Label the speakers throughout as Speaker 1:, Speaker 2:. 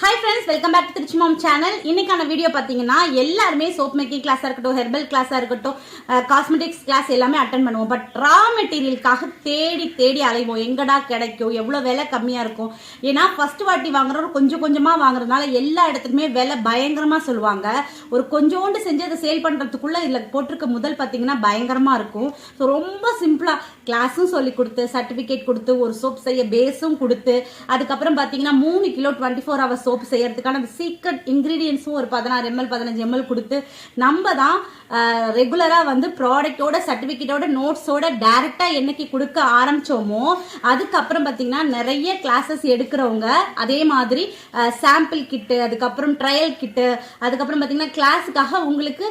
Speaker 1: Hi friends welcome back Trichy mom channel இன்னைக்கான video பார்த்தீங்கன்னா எல்லாருமே சோப் மேக்கிங் கிளாஸாக இருக்கட்டும் ஹெர்பல் கிளாஸாக இருக்கட்டும் காஸ்மெட்டிக்ஸ் கிளாஸ் எல்லாமே அட்டன் பண்ணுவோம். பட் ரா மெட்டீரியலுக்காக தேடி தேடி அலைவோம். எங்கடா கிடைக்கும்? எவ்வளோ விலை கம்மியாக இருக்கும்? ஏன்னா ஃபர்ஸ்ட் வாட்டி வாங்குறோம் கொஞ்சம் கொஞ்சமாக வாங்குறதுனால எல்லா இடத்துலையுமே விலை பயங்கரமாக சொல்லுவாங்க. ஒரு கொஞ்சோண்டு செஞ்சு அதை சேல் பண்ணுறதுக்குள்ளே இதில் போட்டிருக்க முதல் பார்த்தீங்கன்னா பயங்கரமாக இருக்கும். ஸோ ரொம்ப சிம்பிளாக கிளாஸும் சொல்லி கொடுத்து சர்டிஃபிகேட் கொடுத்து ஒரு சோப் செய்ய பேஸும் கொடுத்து அதுக்கப்புறம் பார்த்தீங்கன்னா மூணு kilo twenty four hours soap செய்யறதுக்கான அந்த சீக்ரெட் இன்க்ரீடியன்ஸும் ஒரு பதினாறு எம்எல் பதினஞ்சு எம்எல் கொடுத்து நம்ம தான் ரெகுலராக வந்து ப்ராடக்டோட சர்டிஃபிகேட்டோட நோட்ஸோட டேரெக்டாக என்னைக்கு கொடுக்க ஆரம்பிச்சோமோ அதுக்கப்புறம் பார்த்தீங்கன்னா நிறைய கிளாஸஸ் எடுக்கிறவங்க அதே மாதிரி சாம்பிள் கிட்டு அதுக்கப்புறம் ட்ரையல் கிட்டு அதுக்கப்புறம் பார்த்தீங்கன்னா கிளாஸுக்காக உங்களுக்கு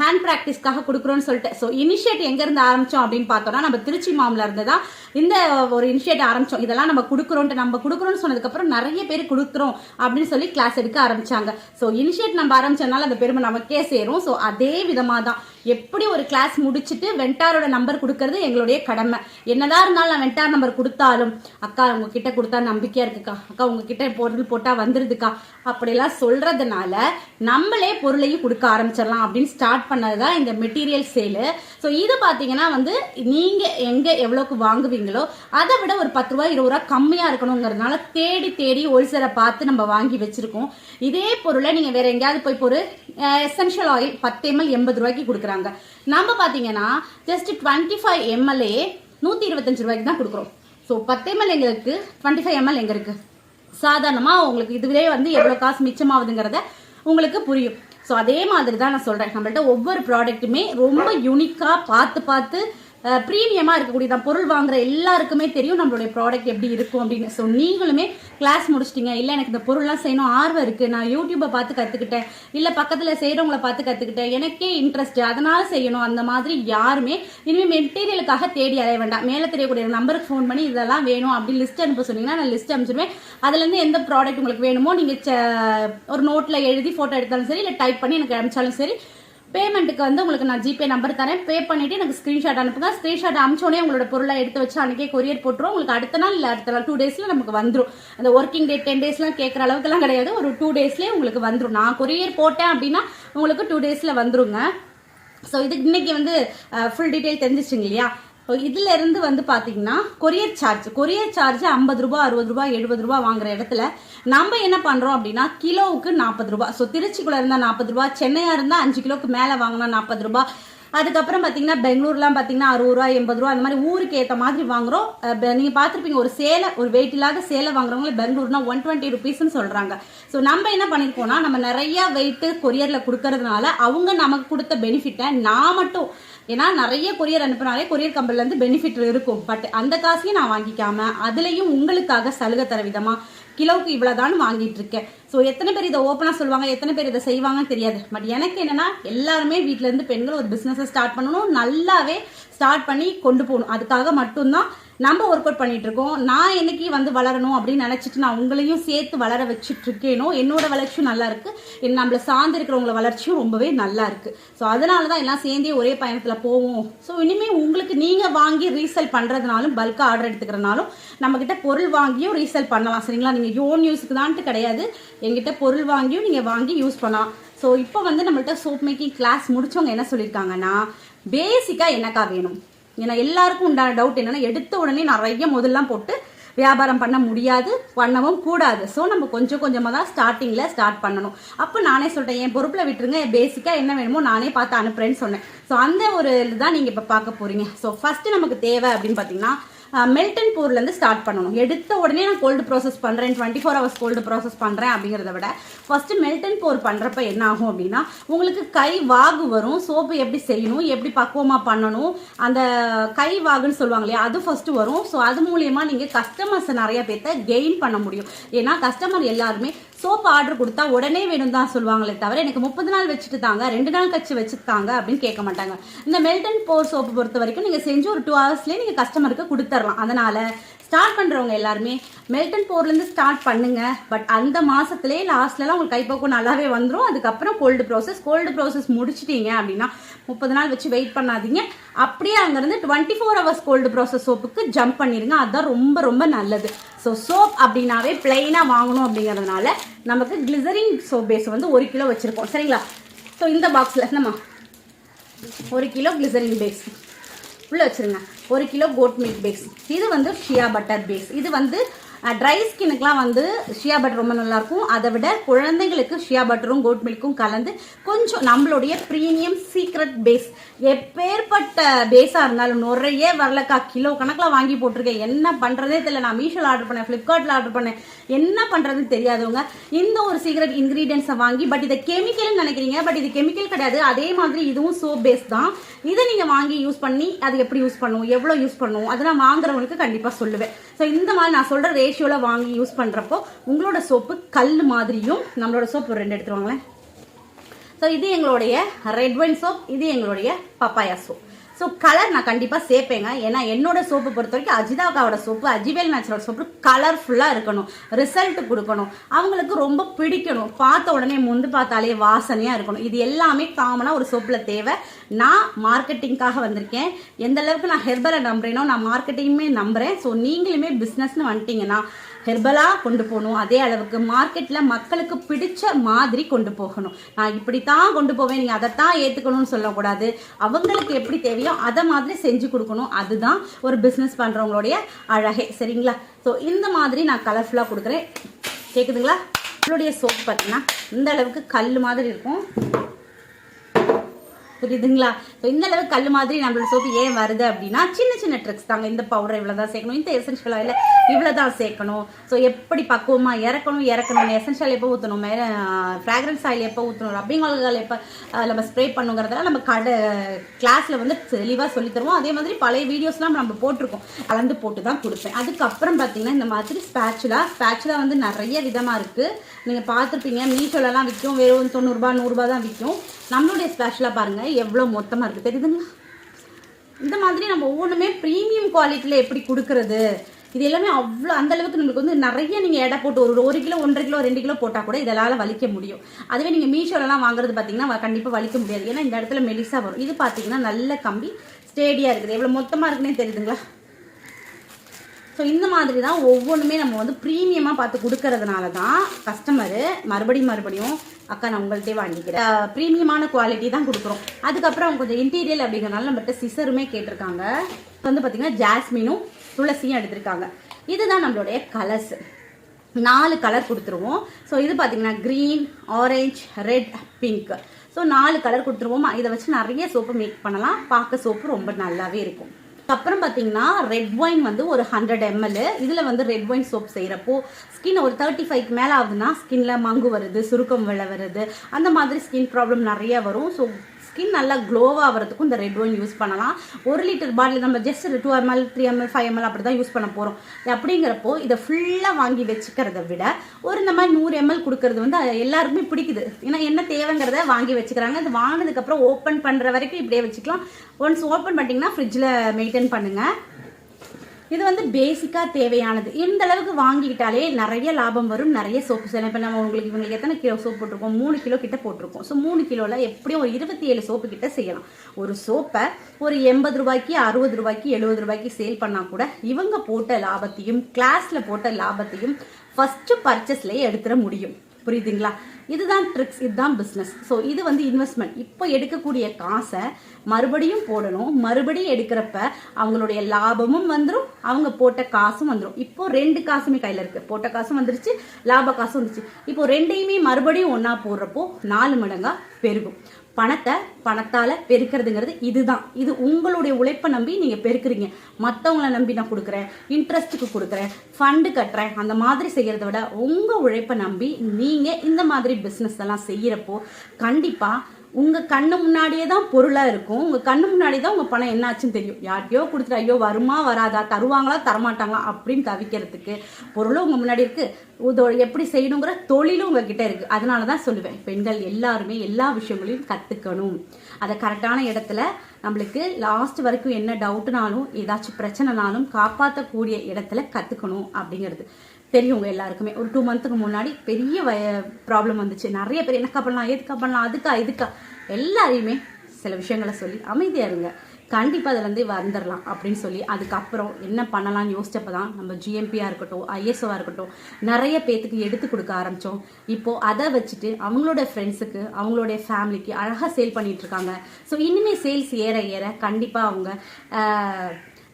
Speaker 1: ஹேண்ட் ப்ராக்டிஸ்க்காக கொடுக்குறோன்னு சொல்லிட்டு. ஸோ இனிஷியேட் எங்கேருந்து ஆரம்பிச்சோம் அப்படின்னு பார்த்தோம்னா நம்ம திருச்சி மாமில் இருந்து தான் இந்த ஒரு இனிஷியேட் ஆரம்பிச்சோம். இதெல்லாம் நம்ம கொடுக்குறோன்ட்டு நம்ம கொடுக்குறோம்னு சொன்னதுக்கப்புறம் நிறைய பேர் கொடுக்குறோம் அப்படின்னு சொல்லி கிளாஸ் எடுக்க ஆரம்பிச்சாங்க. ஸோ இனிஷியேட் நம்ம ஆரம்பிச்சதுனால அந்த பெருமை நமக்கே சேரும். ஸோ அதே விதமாக தான் எப்படி ஒரு கிளாஸ் முடிச்சுட்டு வெண்டாரோட நம்பர் கொடுக்கறது எங்களுடைய கடமை. என்னதான் இருந்தாலும் நான் வெண்டார் நம்பர் கொடுத்தாலும் அக்கா உங்ககிட்ட கொடுத்தா நம்பிக்கையா இருக்குக்கா. அக்கா உங்ககிட்ட பொருள் போட்டா வந்துருதுக்கா. அப்படிலாம் சொல்றதுனால நம்மளே பொருளையும் கொடுக்க ஆரம்பிச்சிடலாம் அப்படின்னு ஸ்டார்ட் பண்ணதுதான் இந்த மெட்டீரியல் சேலு ஸோ இது பார்த்தீங்கன்னா வந்து நீங்க எங்க எவ்வளோக்கு வாங்குவீங்களோ அதை விட ஒரு பத்து ரூபா இருபது ரூபா கம்மியா இருக்கணுங்கிறதுனால தேடி தேடி ஹோல்சேலை பார்த்து நம்ம வாங்கி வச்சிருக்கோம். இதே பொருளை நீங்க வேற எங்கேயாவது போய் ஒரு எசென்ஷியல் ஆயில் பத்து எம்எல் எண்பது ரூபாய்க்கு கொடுக்குறாங்க. நம்ம பார்த்தீங்கன்னா ஜஸ்ட் டுவெண்ட்டி ஃபைவ் எம்எல்ஏ நூற்றி இருபத்தஞ்சு ரூபாய்க்கு தான் கொடுக்குறோம். ஸோ பத்து எம்எல் எங்க இருக்கு டுவெண்ட்டி ஃபைவ் எம்எல் எங்க இருக்கு? சாதாரணமாக உங்களுக்கு இதுவே வந்து எவ்வளோ காசு மிச்சமாகுதுங்கிறத உங்களுக்கு புரியும். ஸோ அதே மாதிரி தான் நான் சொல்கிறேன் நம்மள்ட்ட ஒவ்வொரு ப்ராடக்ட்டுமே ரொம்ப யூனிக்காக பார்த்து பார்த்து ப்ரீமியமாக இருக்கக்கூடியதான் பொருள் வாங்குற எல்லாருக்குமே தெரியும் நம்மளுடைய ப்ராடக்ட் எப்படி இருக்கும் அப்படின்னு. ஸோ நீங்களுமே கிளாஸ் முடிச்சிட்டீங்க. இல்லை எனக்கு இந்த பொருள்லாம் செய்யணும் ஆர்வம் இருக்குது நான் யூடியூப்பை பார்த்து கற்றுக்கிட்டேன் இல்லை பக்கத்தில் செய்கிறவங்கள பார்த்து கற்றுக்கிட்டேன் எனக்கே இன்ட்ரெஸ்ட் அதனால் செய்யணும். அந்த மாதிரி யாருமே இனிமேல் மெட்டீரியலுக்காக தேடி அலைய வேண்டாம். மேலே தெரியக்கூடிய நம்பருக்கு ஃபோன் பண்ணி இதெல்லாம் வேணும் அப்படின்னு லிஸ்ட் அனுப்ப சொன்னீங்கன்னா நான் லிஸ்ட் அனுப்பிச்சிருவேன். அதுலேருந்து எந்த ப்ராடக்ட் உங்களுக்கு வேணுமோ நீங்கள் ஒரு நோட்டில் எழுதி ஃபோட்டோ எடுத்தாலும் சரி இல்லை டைப் பண்ணி எனக்கு அனுப்பிச்சாலும் சரி பேமெண்ட்டுக்கு வந்து உங்களுக்கு நான் ஜிபே நம்பர் தரேன். பே பண்ணிட்டு எனக்கு ஸ்க்ரீன்ஷாட் அனுப்புங்க. ஸ்க்ரீன்ஷாட் அனுப்பிச்சோடனே உங்களோட பொருளை எடுத்து வச்சு அன்றைக்கே கொரியர் போட்டுரும். உங்களுக்கு அடுத்த நாள் இல்லை அடுத்த நாள் டூ டேஸில் நமக்கு வந்துடும் அந்த ஒர்க்கிங் டே டென் டேஸ்லாம் கேட்குற அளவுக்குலாம் கிடையாது. ஒரு டூ டேஸ்லேயே உங்களுக்கு வந்துடும் நான் கொரியர் போட்டேன் அப்படின்னா உங்களுக்கு டூ டேஸில் வந்துருங்க. ஸோ இதுக்கு இன்னைக்கு வந்து ஃபுல் டீட்டெயில் தெரிஞ்சிச்சிங்க இல்லையா? இதுல இருந்து வந்து பாத்தீங்கன்னா கொரியர் சார்ஜ் கொரியர் சார்ஜ் ஐம்பது ரூபாய் அறுபது ரூபாய் எழுபது ரூபாய் வாங்குற இடத்துல நம்ம என்ன பண்றோம் அப்படின்னா கிலோவுக்கு நாற்பது ரூபாய் ஸோ திருச்சிக்குள்ள இருந்தா நாற்பது ரூபாய் சென்னையா இருந்தா அஞ்சு கிலோக்கு மேல வாங்கினா நாற்பது ரூபாய் அதுக்கப்புறம் பார்த்தீங்கன்னா பெங்களூர்லாம் பார்த்தீங்கன்னா அறுபது ரூபா எண்பது ரூபா அந்த மாதிரி ஊருக்கு ஏற்ற மாதிரி வாங்குறோம். நீங்கள் பார்த்துருப்பீங்க ஒரு சேலை ஒரு வெயிட் இல்லாத சேலை வாங்குறவங்களே பெங்களூர்னா ஒன் டுவெண்ட்டி ருபீஸ்னு சொல்கிறாங்க ஸோ நம்ம என்ன பண்ணியிருக்கோம்னா நம்ம நிறைய வெயிட்டு கொரியரில் கொடுக்கறதுனால அவங்க நமக்கு கொடுத்த பெனிஃபிட்டை நான் மட்டும் ஏன்னா நிறைய கொரியர் அனுப்புனாலே கொரியர் கம்பெனிலேருந்து பெனிஃபிட் இருக்கும். பட் அந்த காசையும் நான் வாங்கிக்காம அதுலேயும் உங்களுக்காக சலுகை தர விதமாக கிலோவுக்கு இவ்வளோதான் வாங்கிட்டு இருக்கேன் ஸோ எத்தனை பேர் இதை ஓப்பனாக சொல்லுவாங்க எத்தனை பேர் இதை செய்வாங்கன்னு தெரியாது. பட் எனக்கு என்னன்னா எல்லாருமே வீட்டிலேருந்து பெண்கள் ஒரு பிஸ்னஸை ஸ்டார்ட் பண்ணணும் நல்லாவே ஸ்டார்ட் பண்ணி கொண்டு போகணும். அதுக்காக மட்டும்தான் நம்ம ஒர்க் அவுட் பண்ணிட்டு இருக்கோம் நான் என்னைக்கு வந்து வளரணும் அப்படின்னு நினைச்சிட்டு நான் உங்களையும் சேர்த்து வளர வச்சுட்டு இருக்கேனோ என்னோட வளர்ச்சியும் நல்லா இருக்கு. நம்மளை சார்ந்து இருக்கிறவங்கள வளர்ச்சியும் ரொம்பவே நல்லா இருக்கு. ஸோ அதனால தான் எல்லாம் சேர்ந்தே ஒரே பயணத்தில் போவோம். ஸோ இனிமேல் உங்களுக்கு நீங்கள் வாங்கி ரீசேல் பண்ணுறதுனாலும் பல்காக ஆர்டர் எடுத்துக்கிறனாலும் நம்மக்கிட்ட பொருள் வாங்கியும் ரீசேல் பண்ணலாம். சரிங்களா? நீங்கள் யோன் யூஸுக்கு தான்ட்டு கிடையாது. எங்கிட்ட பொருள் வாங்கியும் நீங்கள் வாங்கி யூஸ் பண்ணலாம். ஸோ இப்போ வந்து நம்மள்ட்ட சோப் மேக்கிங் கிளாஸ் முடிச்சவங்க என்ன சொல்லியிருக்காங்கன்னா பேசிக்காக என்னக்கா வேணும்? ஏன்னா எல்லாருக்கும் உண்டான டவுட் என்னன்னா எடுத்த உடனே நிறைய முதல்லாம் போட்டு வியாபாரம் பண்ண முடியாது பண்ணவும் கூடாது. ஸோ நம்ம கொஞ்சம் கொஞ்சமாக தான் ஸ்டார்டிங்கில் ஸ்டார்ட் பண்ணணும். அப்போ நானே சொல்லிட்டேன் என் பொறுப்பில் விட்டுருங்க பேசிக்காக என்ன வேணுமோ நானே பார்த்து அனுப்புறேன்னு சொன்னேன். ஸோ அந்த ஒரு இதுதான் நீங்கள் இப்போ பார்க்க போகிறீங்க ஸோ ஃபஸ்ட்டு நமக்கு தேவை அப்படின்னு பார்த்தீங்கன்னா மெல்டன் பூர்லேருந்து ஸ்டார்ட் பண்ணணும். எடுத்த உடனே நான் கோல்டு ப்ராசஸ் பண்ணுறேன் twenty four hours cold process பண்ணுறேன் அப்படிங்கிறத விட ஃபஸ்ட்டு மெல்டன் போர் பண்ணுறப்ப என்ன ஆகும் அப்படின்னா உங்களுக்கு கை வாகு வரும். சோப்பு எப்படி செய்யணும் எப்படி பக்குவமாக பண்ணணும் அந்த கை வாகுன்னு சொல்லுவாங்க இல்லையா அது ஃபஸ்ட்டு வரும். ஸோ அது மூலயமா நீங்கள் கஸ்டமர்ஸை நிறைய பேர்த்த கெயின் பண்ண முடியும். ஏன்னா கஸ்டமர் எல்லாருமே சோப் ஆர்டர் கொடுத்தா உடனே வேணும் தான் சொல்லுவாங்களே தவிர எனக்கு முப்பது நாள் வச்சுட்டு தாங்க ரெண்டு நாள் கழிச்சு வச்சுட்டாங்க அப்படின்னு கேட்க மாட்டாங்க. இந்த மெல்டன் போர் சோப்பு பொறுத்த வரைக்கும் நீங்கள் செஞ்சு ஒரு டூ ஹவர்ஸ்லேயே நீங்கள் கஸ்டமருக்கு கொடுத்த கொடுத்துடலாம் அதனால ஸ்டார்ட் பண்ணுறவங்க எல்லாருமே மெல்டன் போர்லேருந்து ஸ்டார்ட் பண்ணுங்க. பட் அந்த மாதத்துலேயே லாஸ்ட்லலாம் உங்களுக்கு கைப்போக்கம் நல்லாவே வந்துடும் அதுக்கப்புறம் கோல்டு ப்ராசஸ் கோல்டு ப்ராசஸ் முடிச்சிட்டீங்க அப்படின்னா முப்பது நாள் வச்சு வெயிட் பண்ணாதீங்க. அப்படியே அங்கேருந்து twenty four hours cold process சோப்புக்கு jump பண்ணிடுங்க அதுதான் ரொம்ப ரொம்ப நல்லது. ஸோ சோப் அப்படின்னாவே பிளெயினாக வாங்கணும் அப்படிங்கிறதுனால நமக்கு கிளிசரிங் சோப் பேஸ் வந்து ஒரு கிலோ வச்சுருக்கோம். சரிங்களா? ஸோ இந்த பாக்ஸில் என்னம்மா? ஒரு கிலோ கிளிசரிங் பேஸ் உள்ளே வச்சுருங்க. ஒரு கிலோ கோட் மில்க் பேஸ் இது வந்து ஷியா பட்டர் பேஸ் இது வந்து ட்ரை ஸ்கின்னுக்குலாம் வந்து ஷியா பட்டர் ரொம்ப நல்லாயிருக்கும். அதை விட குழந்தைங்களுக்கு ஷியா பட்டரும் கோட் மில்க்கும் கலந்து கொஞ்சம் நம்மளுடைய ப்ரீமியம் சீக்ரெட் பேஸ் எப்பேற்பட்ட பேஸாக இருந்தாலும் நிறைய வரலக்கா கிலோ கணக்கில் வாங்கி போட்டிருக்கேன். என்ன பண்ணுறதே தெரியல. நான் மீஷோவில் ஆர்டர் பண்ணேன் ஃப்ளிப்கார்ட்டில் ஆர்டர் பண்ணேன். என்ன பண்ணுறதுன்னு தெரியாதவங்க இந்த ஒரு சீக்ரெட் இன்க்ரீடியன்ஸை வாங்கி பட் இதை கெமிக்கல்னு நினைக்கிறீங்க பட் இது கெமிக்கல் கிடையாது. அதே மாதிரி இதுவும் சோப் பேஸ் தான். இதை நீங்கள் வாங்கி யூஸ் பண்ணி அது எப்படி யூஸ் பண்ணுவோம் எவ்வளோ யூஸ் பண்ணுவோம் அதை நான் வாங்குறவங்களுக்கு கண்டிப்பாக சொல்லுவேன். ஸோ இந்த மாதிரி நான் சொல்கிற ரேஷியோவில் வாங்கி யூஸ் பண்ணுறப்போ உங்களோட சோப்பு கல் மாதிரியும் நம்மளோட சோப்பு ரெண்டு எடுத்துருவாங்களேன் ஸோ இது எங்களுடைய ரெட் ஒயின் சோப் இது எங்களுடைய பப்பாயா சோப் ஸோ கலர் நான் கண்டிப்பாக சேர்ப்பேங்க. ஏன்னா என்னோட சோப்பு பொறுத்த வரைக்கும் அஜிதாக்காவோட சோப்பு அஜிவேல் நேச்சுரல் சோப்பு கலர்ஃபுல்லாக இருக்கணும். ரிசல்ட் கொடுக்கணும். அவங்களுக்கு ரொம்ப பிடிக்கணும். பார்த்த உடனே முந்து பார்த்தாலே வாசனையாக இருக்கணும். இது எல்லாமே காமனாக ஒரு சோப்பில் தேவை. நான் மார்க்கெட்டிங்காக வந்திருக்கேன். எந்த அளவுக்கு நான் ஹெர்பலை நம்புறேனோ நான் மார்க்கெட்டிங்குமே நம்புறேன். ஸோ நீங்களுமே பிஸ்னஸ்னு வந்துட்டீங்கன்னா ஹெர்பலாக கொண்டு போகணும். அதே அளவுக்கு மார்க்கெட்டில் மக்களுக்கு பிடிச்ச மாதிரி கொண்டு போகணும். நான் இப்படி தான் கொண்டு போவேன். நீங்கள் அதைத்தான் ஏற்றுக்கணும்னு சொல்லக்கூடாது. அவங்களுக்கு எப்படி தேவையோ அதை மாதிரி செஞ்சு கொடுக்கணும். அதுதான் ஒரு பிஸ்னஸ் பண்ணுறவங்களுடைய அழகே. சரிங்களா? ஸோ இந்த மாதிரி நான் கலர்ஃபுல்லாக கொடுக்குறேன். கேட்குதுங்களா உங்களுடைய சோப் பார்த்தீங்கன்னா இந்த அளவுக்கு கல் மாதிரி இருக்கும். புரியுதுங்களா? ஸோ இந்த அளவுக்கு கல் மாதிரி நம்மளோட சோப்பு ஏன் வருது அப்படின்னா சின்ன சின்ன ட்ரிக்ஸ் தாங்க. இந்த பவுடர் இவ்வளோ தான் சேர்க்கணும். இந்த எசென்ஷியல் ஆயில் இவ்வளோ தான் சேர்க்கணும். ஸோ எப்படி பக்குவமாக இறக்கணும்? இறக்கணும். எசென்ஷியல் எப்போ ஊற்றணும் மேலே ஃப்ராக்ரன்ஸ் ஆயில் எப்போ ஊற்றணும் ரப்பிங் ஆயில் எப்போ நம்ம ஸ்ப்ரே பண்ணுங்கிறதெல்லாம் நம்ம கடை கிளாஸில் வந்து தெளிவாக சொல்லி தருவோம். அதே மாதிரி பழைய வீடியோஸ்லாம் நம்ம போட்டிருக்கோம். கலந்து போட்டு தான் கொடுப்பேன். அதுக்கப்புறம் பார்த்தீங்கன்னா இந்த மாதிரி ஸ்பேச்சுலா ஸ்பேச்சுலா வந்து நிறைய விதமாக இருக்குது நீங்கள் பார்த்துருப்பீங்க. மீஷோலலாம் விற்கும் வெறும் தொண்ணூறுபா நூறுரூபா தான் விற்கும் நம்மளுடைய ஸ்பேஷலாக பாருங்கள் எவ்வளோ மொத்தமாக இருக்குது தெரியுதுங்களா? இந்த மாதிரி நம்ம ஒவ்வொன்றுமே ப்ரீமியம் குவாலிட்டியில் எப்படி கொடுக்கறது? இது எல்லாமே அவ்வளோ அந்த அளவுக்கு நம்மளுக்கு வந்து நிறைய நீங்கள் எடை போட்டு ஒரு ஒரு கிலோ ஒன்றரை கிலோ ரெண்டு கிலோ போட்டால் கூட இதெல்லாம் வலிக்க முடியும். அதுவே நீங்கள் மீஷோலலாம் வாங்குறது பார்த்தீங்கன்னா கண்டிப்பாக வலிக்க முடியாது. ஏன்னா இந்த இடத்துல மெலிசா வரும். இது பார்த்தீங்கன்னா நல்ல கம்பி ஸ்டேடியாக இருக்குது. எவ்வளோ மொத்தமாக இருக்குன்னே தெரியுதுங்களா? ஸோ இந்த மாதிரி தான் ஒவ்வொன்றுமே நம்ம வந்து ப்ரீமியமாக பார்த்து கொடுக்கறதுனால தான் கஸ்டமரு மறுபடியும் மறுபடியும் அக்கா நான் உங்கள்கிட்டே வாங்கிக்கிறேன். ப்ரீமியமான குவாலிட்டி தான் கொடுக்குறோம். அதுக்கப்புறம் அவங்க கொஞ்சம் இன்டீரியல் அப்படிங்கிறனால நம்மகிட்ட சிசருமே கேட்டிருக்காங்க. வந்து பார்த்தீங்கன்னா ஜாஸ்மினும் துளசியும் எடுத்திருக்காங்க. இதுதான் நம்மளுடைய கலர்ஸ் நாலு கலர் கொடுத்துருவோம். ஸோ இது பார்த்தீங்கன்னா green orange red pink so நாலு கலர் கொடுத்துருவோம். இதை வச்சு நிறைய சோப்பு மேக் பண்ணலாம். பார்க்க சோப்பு ரொம்ப நல்லாவே இருக்கும். அப்புறம் பார்த்தீங்கன்னா ரெட் ஒயின் வந்து ஒரு ஹண்ட்ரட் எம்எல் இதில் வந்து ரெட் ஒயின் சோப் செய்கிறப்போ ஸ்கின் ஒரு தேர்ட்டி ஃபைவ்க்கு மேலே ஆகுதுன்னா ஸ்கின்ல மங்கு வருது சுருக்கம் வெள்ளை வருது. அந்த மாதிரி ஸ்கின் ப்ராப்ளம் நிறைய வரும். ஸோ ஸ்கின் நல்லா க்ளோவாக ஆகிறதுக்கும் இந்த ரெட் ஒயின் யூஸ் பண்ணலாம். ஒரு லிட்டர் பாட்டில் நம்ம just two ML three ML five ML அப்படி தான் யூஸ் பண்ண போகிறோம் அப்படிங்கிறப்போ இதை ஃபுல்லாக வாங்கி வச்சுக்கிறத விட ஒரு இந்த மாதிரி நூறு எம்எல் கொடுக்கறது வந்து எல்லாருக்குமே பிடிக்குது. ஏன்னா என்ன தேவைங்கிறத வாங்கி வச்சுக்கிறாங்க. இது வாங்கினதுக்கப்புறம் ஓப்பன் பண்ணுற வரைக்கும் இப்படியே வச்சுக்கலாம். ஒன்ஸ் ஓப்பன் பண்ணிட்டீங்கன்னா ஃப்ரிட்ஜில் மெயின்டைன் பண்ணுங்கள் இது வந்து பேசிக்காக தேவையானது. இந்த அளவுக்கு வாங்கிக்கிட்டாலே நிறைய லாபம் வரும் நிறைய சோப்பு செய்யலாம் இப்போ நம்ம உங்களுக்கு இவங்களுக்கு எத்தனை கிலோ சோப் போட்டிருக்கோம்? மூணு கிலோ கிட்ட போட்டிருக்கோம். ஸோ மூணு கிலோவில் எப்படியும் ஒரு இருபத்தி ஏழு சோப்பு கிட்ட செய்யலாம். ஒரு சோப்பை ஒரு எண்பது ரூபாய்க்கு அறுபது ரூபாய்க்கு எழுபது ரூபாய்க்கு சேல் பண்ணால் கூட இவங்க போட்ட லாபத்தையும் கிளாஸில் போட்ட லாபத்தையும் ஃபஸ்ட்டு பர்ச்சேஸ்லேயே எடுத்துட முடியும். புரியுதுங்களா? இதுதான் ட்ரிக்ஸ் இதுதான் பிஸ்னஸ் ஸோ இது வந்து இன்வெஸ்ட்மெண்ட் இப்போ எடுக்கக்கூடிய காசை மறுபடியும் போடணும். மறுபடியும் எடுக்கிறப்ப அவங்களுடைய லாபமும் வந்துடும் அவங்க போட்ட காசும் வந்துடும் இப்போ ரெண்டு காசுமே கையில் இருக்கு. போட்ட காசும் வந்துருச்சு லாப காசும் வந்துருச்சு இப்போ ரெண்டையுமே மறுபடியும் ஒன்றா போடுறப்போ நாலு மடங்காக பெருகும். பணத்தை பணத்தால் பெருக்கிறதுங்கிறது இதுதான். இது உங்களுடைய உழைப்பை நம்பி நீங்கள் பெருக்குறீங்க. மற்றவங்கள நம்பி நான் கொடுக்குறேன் இன்ட்ரெஸ்ட்டுக்கு கொடுக்குறேன் ஃபண்டு கட்டுறேன் அந்த மாதிரி செய்கிறத விட உங்கள் உழைப்பை நம்பி நீங்கள் இந்த மாதிரி பிஸ்னஸ் எல்லாம் செய்கிறப்போ கண்டிப்பாக உங்கள் கண்ணு முன்னாடியே தான் பொருளாக இருக்கும். உங்கள் கண்ணு முன்னாடி தான் உங்கள் பணம் என்னாச்சுன்னு தெரியும். யார்கிட்டயோ கொடுத்துட்டு ஐயோ வருமா வராதா தருவாங்களா தரமாட்டாங்களா? அப்படின்னு தவிக்கிறதுக்கு பொருளும் உங்கள் முன்னாடி இருக்குது எப்படி செய்யணுங்கிற தொழிலும் உங்ககிட்ட இருக்குது அதனால தான் சொல்லுவேன் பெண்கள் எல்லாருமே எல்லா விஷயங்களையும் கற்றுக்கணும் அதை கரெக்டான இடத்துல நம்மளுக்கு லாஸ்ட் வரைக்கும் என்ன டவுட்னாலும் ஏதாச்சும் பிரச்சனைனாலும் காப்பாற்றக்கூடிய இடத்துல கற்றுக்கணும் அப்படிங்கிறது. தெரியும் எல்லாருக்குமே. ஒரு டூ மந்த்துக்கு முன்னாடி பெரிய வய ப்ராப்ளம் வந்துச்சு. நிறைய பேர் என்னக்கா பண்ணலாம் எதுக்கா பண்ணலாம் அதுக்கா இதுக்கா? எல்லாரையுமே சில விஷயங்களை சொல்லி அமைதியாக இருங்க. கண்டிப்பாக அதுலேருந்து வந்துடலாம் அப்படின்னு சொல்லி அதுக்கப்புறம் என்ன பண்ணலாம்னு யோசிச்சப்போ தான் நம்ம ஜிஎம்பியாக இருக்கட்டும் ஐஎஸ்ஓவாக இருக்கட்டும் நிறைய பேத்துக்கு எடுத்து கொடுக்க ஆரம்பித்தோம் இப்போது அதை வச்சுட்டு அவங்களோட ஃப்ரெண்ட்ஸுக்கு அவங்களுடைய ஃபேமிலிக்கு அழகாக சேல் பண்ணிகிட்ருக்காங்க ஸோ இனிமேல் சேல்ஸ் ஏற ஏற கண்டிப்பாக அவங்க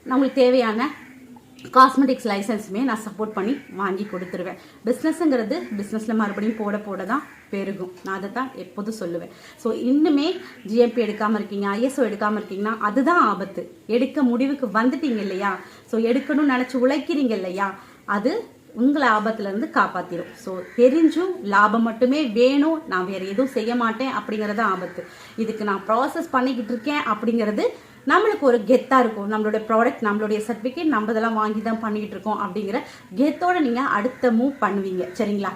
Speaker 1: நம்மளுக்கு தேவையான காஸ்மெட்டிக்ஸ் லைசன்ஸுமே நான் சப்போர்ட் பண்ணி வாங்கி கொடுத்துருவேன். பிஸ்னஸ்ங்கிறது பிஸ்னஸில் மறுபடியும் போட போட தான் பெருகும். நான் அதை தான் எப்போதும் சொல்லுவேன். ஸோ இன்னுமே ஜிஎம்பி எடுக்காமல் இருக்கீங்க ஐஎஸ்ஓ எடுக்காமல் இருக்கீங்கன்னா அதுதான் ஆபத்து. எடுக்க முடிவுக்கு வந்துட்டீங்க இல்லையா? ஸோ எடுக்கணும்னு நினச்சி உழைக்கிறீங்க இல்லையா? அது உங்களை ஆபத்துலேருந்து காப்பாற்றிடும் ஸோ தெரிஞ்சும் லாபம் மட்டுமே வேணும். நான் வேறு எதுவும் செய்ய மாட்டேன் அப்படிங்கிறது ஆபத்து. இதுக்கு நான் ப்ராசஸ் பண்ணிக்கிட்டு இருக்கேன் அப்படிங்கிறது நம்மளுக்கு ஒரு கெத்தா இருக்கும். நம்மளுடைய ப்ராடக்ட் நம்மளுடைய சர்டிஃபிகேட் நம்ம இதெல்லாம் வாங்கி தான் பண்ணிக்கிட்டு இருக்கோம் அப்படிங்கிற கெத்தோட நீங்க அடுத்த மூவ் பண்ணுவீங்க. சரிங்களா?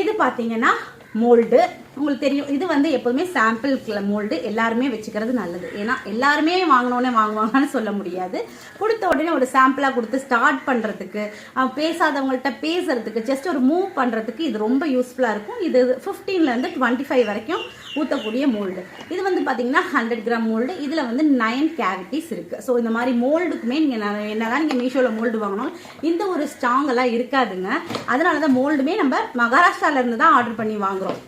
Speaker 1: இது பார்த்தீங்கன்னா மோல்டு உங்களுக்கு தெரியும் இது வந்து எப்போதுமே சாம்பிள் மோல்டு எல்லாருமே வச்சுக்கிறது நல்லது. ஏன்னா எல்லாருமே வாங்கினோடனே வாங்குவாங்கன்னு சொல்ல முடியாது. கொடுத்த உடனே ஒரு சாம்பிளாக கொடுத்து ஸ்டார்ட் பண்ணுறதுக்கு பேசாதவங்கள்ட்ட பேசுறதுக்கு ஜஸ்ட் ஒரு மூவ் பண்ணுறதுக்கு இது ரொம்ப யூஸ்ஃபுல்லாக இருக்கும். இது ஃபிஃப்டீன்லேருந்து டுவெண்ட்டி ஃபைவ் வரைக்கும் ஊற்றக்கூடிய மோல்டு இது வந்து பார்த்தீங்கன்னா ஹண்ட்ரட் கிராம் மோல்டு இதில் வந்து நைன் கேவிட்டிஸ் இருக்குது ஸோ இந்த மாதிரி மோல்டுக்குமே நீங்கள் என்னதான் நீங்கள் மீஷோவில் மோல்டு வாங்கணும் இந்த ஒரு ஸ்ட்ராங் எல்லாம் இருக்காதுங்க. அதனால தான் மோல்டுமே நம்ம மகாராஷ்டிராவிலேருந்து தான் ஆர்டர் பண்ணி வாங்குகிறோம்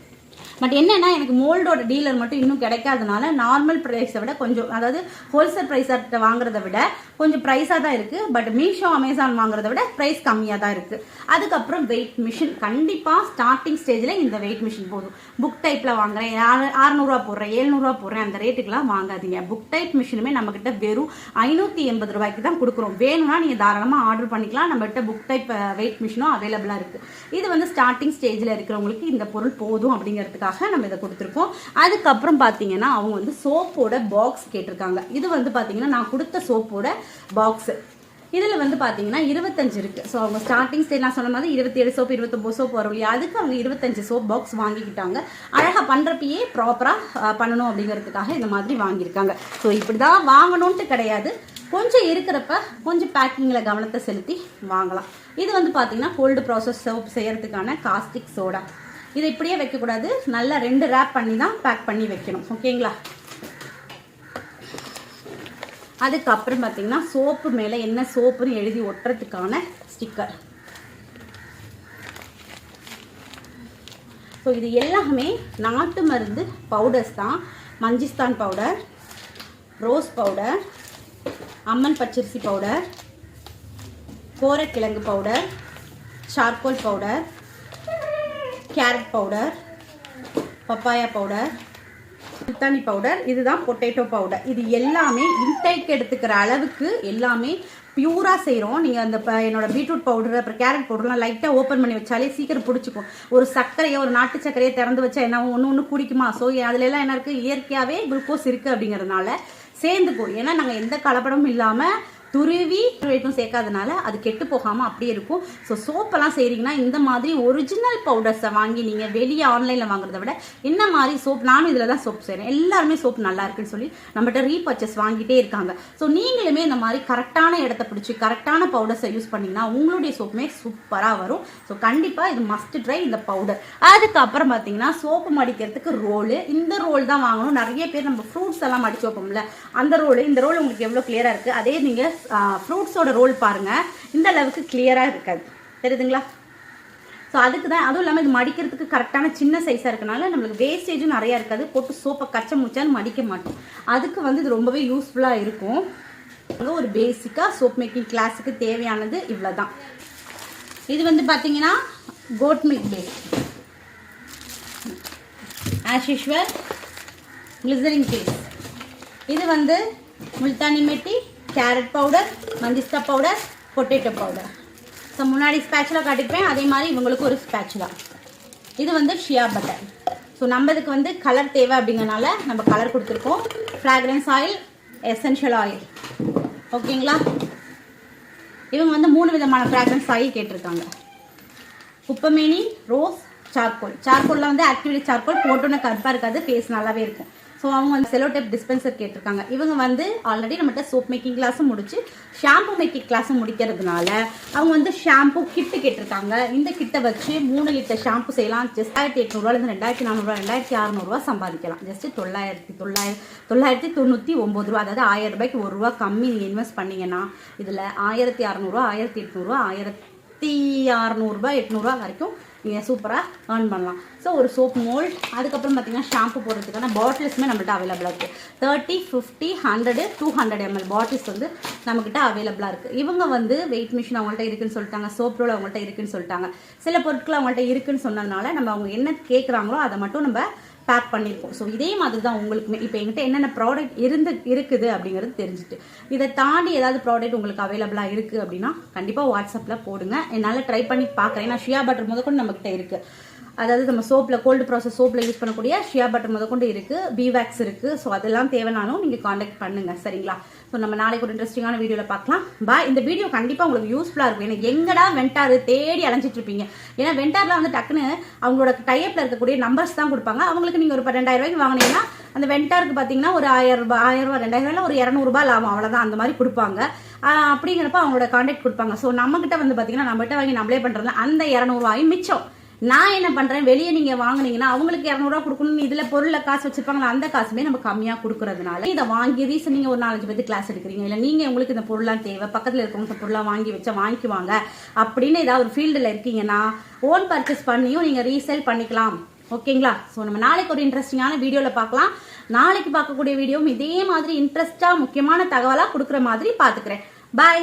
Speaker 1: பட் என்னன்னா எனக்கு மோல்டோட டீலர் மட்டும் இன்னும் கிடைக்காதனால நார்மல் ப்ரைஸை விட கொஞ்சம் அதாவது ஹோல்சேல் ப்ரைஸை வாங்குறத விட கொஞ்சம் ப்ரைஸாக தான் இருக்குது பட் மீஷோ அமேசான் வாங்குறத விட ப்ரைஸ் கம்மியாக தான் இருக்குது அதுக்கப்புறம் வெயிட் மிஷின் கண்டிப்பாக ஸ்டார்டிங் ஸ்டேஜில் இந்த வெயிட் மிஷின் போதும். புக் டைப்பில் வாங்குறேன். ஆறுநூறுவா போடுறேன் ஏழ்நூறுவா போடுறேன் அந்த ரேட்டுக்குலாம் வாங்காதீங்க. புக் டைப் மிஷினுமே நம்மக்கிட்ட வெறும் ஐநூற்றி எண்பது ரூபாய்க்கு தான் கொடுக்குறோம். வேணும்னா நீங்கள் தாராளமாக ஆர்டர் பண்ணிக்கலாம். நம்மகிட்ட புக் டைப் வெயிட் மிஷினும் அவைலபிளாக இருக்குது இது வந்து ஸ்டார்டிங் ஸ்டேஜில் இருக்கிறவங்களுக்கு இந்த பொருள் போதும் அப்படிங்கிறதுக்காக நம்ம இதை கொடுத்துருக்கோம். அதுக்கப்புறம் பார்த்தீங்கன்னா அவங்க வந்து சோப்போட பாக்ஸ் கேட்டிருக்காங்க. இது வந்து பார்த்தீங்கன்னா நான் கொடுத்த சோப்போட பாக்ஸு இதில் வந்து பார்த்தீங்கன்னா இருபத்தஞ்சு இருக்குது ஸோ அவங்க ஸ்டார்டிங் ஸ்டேஜ் நான் சொன்ன மாதிரி இருபத்தேழு சோப் இருபத்தொம்போது சோப் வரும் இல்லையா? அதுக்கு அவங்க இருபத்தஞ்சு சோப் பாக்ஸ் வாங்கிக்கிட்டாங்க. அழகாக பண்ணுறப்பயே ப்ராப்பராக பண்ணணும் அப்படிங்கிறதுக்காக இந்த மாதிரி வாங்கியிருக்காங்க. ஸோ இப்படி தான் வாங்கணுன்ட்டு கிடையாது. கொஞ்சம் இருக்கிறப்ப கொஞ்சம் பேக்கிங்கில் கவனத்தை செலுத்தி வாங்கலாம். இது வந்து பார்த்தீங்கன்னா கோல்டு ப்ராசஸ் சோப் செய்கிறதுக்கான காஸ்டிக் சோடா இதை இப்படியே வைக்கக்கூடாது. நல்லா ரெண்டு ரேப் பண்ணி தான் பேக் பண்ணி வைக்கணும். ஓகேங்களா அதுக்கப்புறம் பார்த்தீங்கன்னா சோப்பு மேலே என்ன சோப்புன்னு எழுதி ஒட்டுறதுக்கான ஸ்டிக்கர் ஸோ இது எல்லாமே நாட்டு மருந்து பவுடர்ஸ் தான். மஞ்சிஸ்தான் பவுடர் ரோஸ் பவுடர் அம்மன் பச்சரிசி powder கோரக்கிழங்கு powder charcoal powder carrot powder papaya powder சுத்தானி powder இதுதான் பொட்டேட்டோ பவுடர் இது எல்லாமே இன்டேக் எடுத்துக்கிற அளவுக்கு எல்லாமே பியூரா செய்கிறோம் நீங்கள் அந்த என்னோட பீட்ரூட் பவுடர் அப்புறம் கேரட் பவுடர்லாம் லைட்டாக ஓப்பன் பண்ணி வச்சாலே சீக்கிரம் பிடிச்சிக்கும். ஒரு சர்க்கரையை ஒரு நாட்டு சர்க்கரையை திறந்து வச்சா என்ன ஒன்று ஒன்று குடிக்குமா? ஸோ அதுலலாம் என்ன இருக்குது இயற்கையாகவே குளுக்கோஸ் இருக்குது அப்படிங்கிறதுனால சேர்ந்துக்கும் ஏன்னா நாங்கள் எந்த கலப்படமும் இல்லாமல் துருவி எதுவும் சேர்க்காதனால அது கெட்டு போகாமல் அப்படியே இருக்கும். ஸோ சோப்பெல்லாம் செய்கிறீங்கன்னா இந்த மாதிரி ஒரிஜினல் பவுடர்ஸை வாங்கி நீங்கள் வெளியே ஆன்லைனில் வாங்குறத விட என்ன மாதிரி சோப்? நானும் இதில் தான் சோப் செய்கிறேன் எல்லாருமே சோப் நல்லா இருக்குன்னு சொல்லி நம்மகிட்ட ரீபர்ச்சஸ் வாங்கிட்டே இருக்காங்க. ஸோ நீங்களுமே இந்த மாதிரி கரெக்டான இடத்த பிடிச்சி கரெக்டான பவுடர்ஸை யூஸ் பண்ணிங்கன்னா உங்களுடைய சோப்புமே சூப்பராக வரும். ஸோ கண்டிப்பாக இது மஸ்ட் ட்ரை இந்த பவுடர் அதுக்கப்புறம் பார்த்தீங்கன்னா சோப்பு மடிக்கிறதுக்கு ரோலு இந்த ரோல் தான் வாங்கணும். நிறைய பேர் நம்ம ஃப்ரூட்ஸ் எல்லாம் மடிச்சு வைப்போம்ல அந்த ரோல் இந்த ரோல் உங்களுக்கு எவ்வளோ கிளியராக இருக்குது அதே நீங்கள் ஃப்ரூட்ஸோட ரோல் பாருங்கள் இந்த அளவுக்கு கிளியராக இருக்காது. தெரியுதுங்களா? ஸோ அதுக்கு தான் அதுவும் இல்லாமல் இது மடிக்கிறதுக்கு கரெக்டான சின்ன சைஸாக இருக்கனால நம்மளுக்கு வேஸ்டேஜும் நிறையா இருக்காது. போட்டு சோப்பை கச்ச முச்சான்னு மடிக்க மாட்டோம். அதுக்கு வந்து இது ரொம்பவே யூஸ்ஃபுல்லாக இருக்கும். ஒரு பேசிக்காக சோப் மேக்கிங் கிளாஸுக்கு தேவையானது இவ்வளோ தான் இது வந்து பார்த்தீங்கன்னா goat milk base as usual glycerin base இது வந்து Multani mitti carrot powder manjistha powder potato powder so முன்னாடி ஸ்பேச்சுலா காட்டியிருப்பேன். அதே மாதிரி இவங்களுக்கு ஒரு ஸ்பேச்சுலா இது வந்து ஷியா பட்டர் ஸோ நம்ம நம்மளுக்கு வந்து கலர் தேவை அப்படிங்கறனால நம்ம கலர் கொடுத்துருக்கோம். ஃப்ராக்ரன்ஸ் ஆயில் எசென்ஷியல் ஆயில் ஓகேங்களா இவங்க வந்து மூணு விதமான ஃப்ராக்ரன்ஸ் ஆயில் கேட்டிருக்காங்க. குப்பமேனி ரோஸ் சார்கோல் சார்கோலில் வந்து ஆக்டிவேட் சார்கோல் போட்டோன்னு கருப்பாக இருக்காது. ஃபேஸ் நல்லாவே இருக்கும். ஸோ அவங்க வந்து செலோ டேப் டிஸ்பென்சர் கேட்டிருக்காங்க. இவங்க வந்து ஆல்ரெடி நம்மகிட்ட சோப் மேக்கிங் கிளாஸும் முடிச்சு ஷாம்பு மேக்கிங் கிளாஸும் முடிக்கிறதுனால அவங்க வந்து ஷாம்பு கிட்டு கேட்டிருக்காங்க. இந்த கிட்டை வச்சு மூணு லிட்டர் ஷாம்பு செய்யலாம். ஜஸ்ட் ஆயிரத்தி எட்நூறுவாலேருந்து ரெண்டாயிரத்தி நானூறுரூவா ரெண்டாயிரத்தி அறநூறுவா சம்பாதிக்கலாம். ஜஸ்ட் தொள்ளாயிரத்தி தொள்ளாயிரம் தொள்ளாயிரத்தி தொண்ணூற்றி ஒம்பது ரூபா. அதாவது ஆயிரம் ரூபாய்க்கு ஒரு ரூபா கம்மி நீங்கள் இன்வெஸ்ட் பண்ணீங்கன்னா இதில் ஆயிரத்தி அறநூறுவா ஆயிரத்தி எட்நூறுவா ஆயிரத்தி அறநூறுபா எட்நூறுவா வரைக்கும் நீங்கள் சூப்பராக ஏர்ன் பண்ணலாம். ஸோ ஒரு சோப் மோல்ட் அதுக்கப்புறம் பார்த்தீங்கன்னா ஷாம்பு போடுறதுக்கான பாட்டில்ஸுமே நம்மள்ட்ட அவைலபிளாக இருக்குது thirty fifty hundred two hundred ML bottles வந்து நம்மக்கிட்ட அவைலபிளாக இருக்குது இவங்க வந்து வெயிட் மிஷின் அவங்கள்ட்ட இருக்குன்னு சொல்லிட்டாங்க சோப் ரோல் அவங்கள்ட்ட இருக்குன்னு சொல்லிட்டாங்க. சில பொருட்கள் அவங்கள்ட்ட இருக்குன்னு சொன்னதுனால நம்ம அவங்க என்ன கேட்குறாங்களோ அதை மட்டும் நம்ம பேக் பண்ணியிருக்கோம் ஸோ இதே மாதிரி தான் உங்களுக்குமே. இப்போ எங்கிட்ட என்னென்ன ப்ராடக்ட் இருந்து இருக்குது அப்படிங்கிறது தெரிஞ்சுட்டு. இதை தாண்டி ஏதாவது ப்ராடக்ட் உங்களுக்கு அவைலபிளாக இருக்குது அப்படின்னா கண்டிப்பாக வாட்ஸ்அப்பில் போடுங்க. என்னால் ட்ரை பண்ணி பார்க்குறேன். ஏன்னா ஷியா பட்டர் முதற்கொண்டு நம்மக்கிட்ட இருக்குது அதாவது நம்ம சோப்பில் கோல்டு ப்ராசஸ் சோப்பில் யூஸ் பண்ணக்கூடிய ஷியா பட்டர் முதற்கொண்டு இருக்குது பிவேக்ஸ் இருக்குது ஸோ அதெல்லாம் தேவைனாலும் நீங்கள் காண்டாக்ட் பண்ணுங்கள் சரிங்களா? ஸோ நம்ம நாளைக்கு ஒரு இன்ட்ரெஸ்டிங்கான வீடியோவில் பார்க்கலாம். பாய் இந்த வீடியோ கண்டிப்பாக உங்களுக்கு யூஸ்ஃபுல்லாக இருக்கும். எனக்கு எங்கடா வெண்டாரு தேடி அலைஞ்சிட்டு இருப்பீங்க. ஏன்னா வெண்டாரில் வந்து டக்குன்னு அவங்களோட டைப்பில் இருக்கக்கூடிய நம்பர்ஸ் தான் கொடுப்பாங்க. அவங்களுக்கு நீங்கள் ஒரு ரெண்டாயிரம் ரூபாய்க்கு வாங்கினீங்கன்னா அந்த வெண்டாருக்கு பார்த்தீங்கன்னா ஒரு ஆயிரம் ரூபாய் ஆயிரம் ரூபாய் ரெண்டாயிரம் ஒரு இரநூறுபா லாபம். அவ்வளோதான் அந்த மாதிரி கொடுப்பாங்க. அப்படிங்கிறப்ப அவங்களோட கான்டாக்ட் கொடுப்பாங்க. ஸோ நம்மகிட்ட வந்து பார்த்தீங்கன்னா நம்மகிட்ட வாங்கி நம்மளே பண்ணுறதுல அந்த இரநூறுவாயும் மிச்சம். நான் என்ன பண்ணுறேன் வெளியே நீங்கள் வாங்குனீங்கன்னா அவங்களுக்கு இரநூறுவா கொடுக்கணும்னு இதில் பொருளில் காசு வச்சுருப்பாங்களா? அந்த காசுமே நம்ம கம்மியாக கொடுக்குறதுனால இதை வாங்கி ரீசன் நீங்கள் ஒரு நாலஞ்சு பேர் கிளாஸ் எடுக்கிறீங்க. இல்லை நீங்கள் உங்களுக்கு இந்த பொருள்லாம் தேவை பக்கத்தில் இருக்கவங்க பொருளாக வாங்கி வச்சா வாங்கிக்குவாங்க அப்படின்னு ஏதாவது ஒரு ஃபீல்டில் இருக்கீங்கன்னா ஓன் பர்ச்சேஸ் பண்ணியும் நீங்கள் ரீசேல் பண்ணிக்கலாம். ஓகேங்களா? ஸோ நம்ம நாளைக்கு ஒரு இன்ட்ரெஸ்டிங்கான வீடியோவில் பார்க்கலாம். நாளைக்கு பார்க்கக்கூடிய வீடியோவும் இதே மாதிரி இன்ட்ரெஸ்டாக முக்கியமான தகவலாக கொடுக்குற மாதிரி பார்த்துக்கிறேன். பாய்